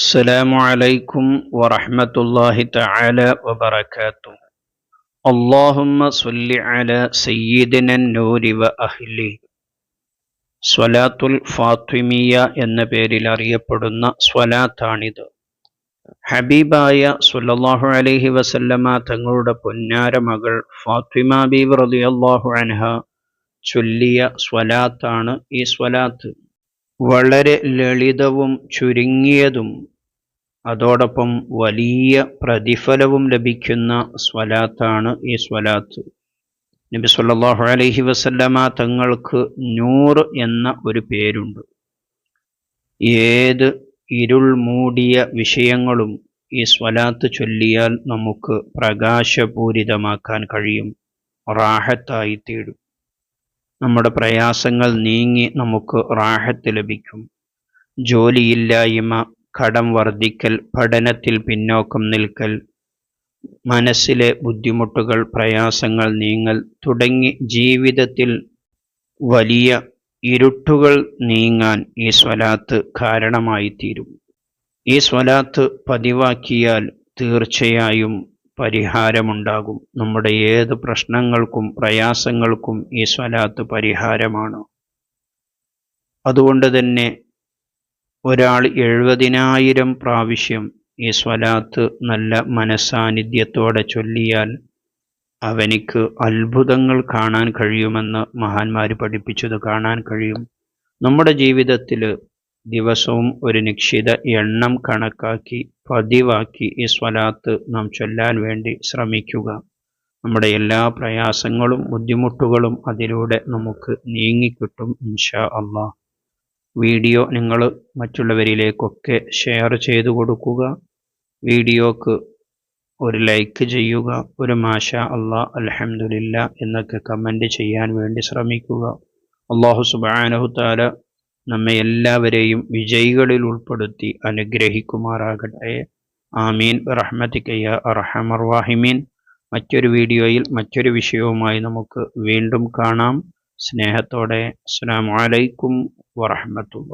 السلام عليكم ورحمة الله تعالى وبركاته اللهم صل على سيدنا النور وأهله സ്വലാത്തുൽ ഫാത്തിമിയ എന്ന പേരിൽ അറിയപ്പെടുന്ന സ്വലാത്താണിത് ഹബീബായ സുല്ലാഹു അലൈഹി വസല്ലമ തങ്ങളുടെ പൊന്നാര മകൾ ഫാത്തിമ ബീബ് റളിയല്ലാഹു അൻഹ ചൊല്ലിയ സ്വലാത്താണ് ഈ സ്വലാത്ത് വളരെ ലളിതവും ചുരുങ്ങിയതും അതോടൊപ്പം വലിയ പ്രതിഫലവും ലഭിക്കുന്ന സ്വലാത്താണ് ഈ സ്വലാത്ത്. നബി സല്ലല്ലാഹു അലൈഹി വസല്ലമ തങ്ങൾക്ക് നൂറ് എന്ന ഒരു പേരുണ്ട്. ഏത് ഇരുൾ മൂടിയ വിഷയങ്ങളും ഈ സ്വലാത്ത് ചൊല്ലിയാൽ നമുക്ക് പ്രകാശപൂരിതമാക്കാൻ കഴിയും റാഹത്തായി തീരും. നമ്മുടെ പ്രയാസങ്ങൾ നീങ്ങി നമുക്ക് റാഹത്ത് ലഭിക്കും. ജോലിയില്ലായ്മ കടം വർദ്ധിക്കൽ പഠനത്തിൽ പിന്നോക്കം നിൽക്കൽ മനസ്സിലെ ബുദ്ധിമുട്ടുകൾ പ്രയാസങ്ങൾ നീങ്ങൽ തുടങ്ങി ജീവിതത്തിൽ വലിയ ഇരുട്ടുകൾ നീങ്ങാൻ ഈ സ്വലാത്ത് കാരണമായി തീരും ഈ സ്വലാത്ത് പതിവാക്കിയാൽ തീർച്ചയായും പരിഹാരമുണ്ടാകും. നമ്മുടെ ഏത് പ്രശ്നങ്ങൾക്കും പ്രയാസങ്ങൾക്കും ഈ സ്വലാത്ത് പരിഹാരമാണ്. അതുകൊണ്ട് തന്നെ ഒരാൾ എഴുപതിനായിരം പ്രാവശ്യം ഈ സ്വലാത്ത് നല്ല മനസാന്നിധ്യത്തോടെ ചൊല്ലിയാൽ അവനിക്ക് അത്ഭുതങ്ങൾ കാണാൻ കഴിയുമെന്ന് മഹാന്മാർ പഠിപ്പിച്ചത് കാണാൻ കഴിയും. നമ്മുടെ ജീവിതത്തിൽ ദിവസവും ഒരു നിശ്ചിത എണ്ണം കണക്കാക്കി പതിവാക്കി ഈ സ്വലാത്ത് നാം ചൊല്ലാൻ വേണ്ടി ശ്രമിക്കുക. നമ്മുടെ എല്ലാ പ്രയാസങ്ങളും ബുദ്ധിമുട്ടുകളും അതിലൂടെ നമുക്ക് നീങ്ങിക്കിട്ടും ഇൻഷാ അള്ളാഹ് വീഡിയോ നിങ്ങൾ മറ്റുള്ളവരിലേക്കൊക്കെ ഷെയർ ചെയ്തു കൊടുക്കുക. വീഡിയോക്ക് ഒരു ലൈക്ക് ചെയ്യുക. ഒരു മാഷ അള്ളാഹ് അലഹമുല്ല എന്നൊക്കെ കമന്റ് ചെയ്യാൻ വേണ്ടി ശ്രമിക്കുക. അള്ളാഹു സുബാനഹു താല നമ്മെ എല്ലാവരെയും വിജയികളിൽ ഉൾപ്പെടുത്തി അനുഗ്രഹിക്കുമാറാകട്ടെ. ആമീൻ. റഹ്മത്തിക്കയ്യ അറഹമർ വാഹിമീൻ മറ്റൊരു വീഡിയോയിൽ മറ്റൊരു വിഷയവുമായി നമുക്ക് വീണ്ടും കാണാം. സ്നേഹത്തോടെ. അസ്സാം വലൈക്കും വറഹമത്തുള്ള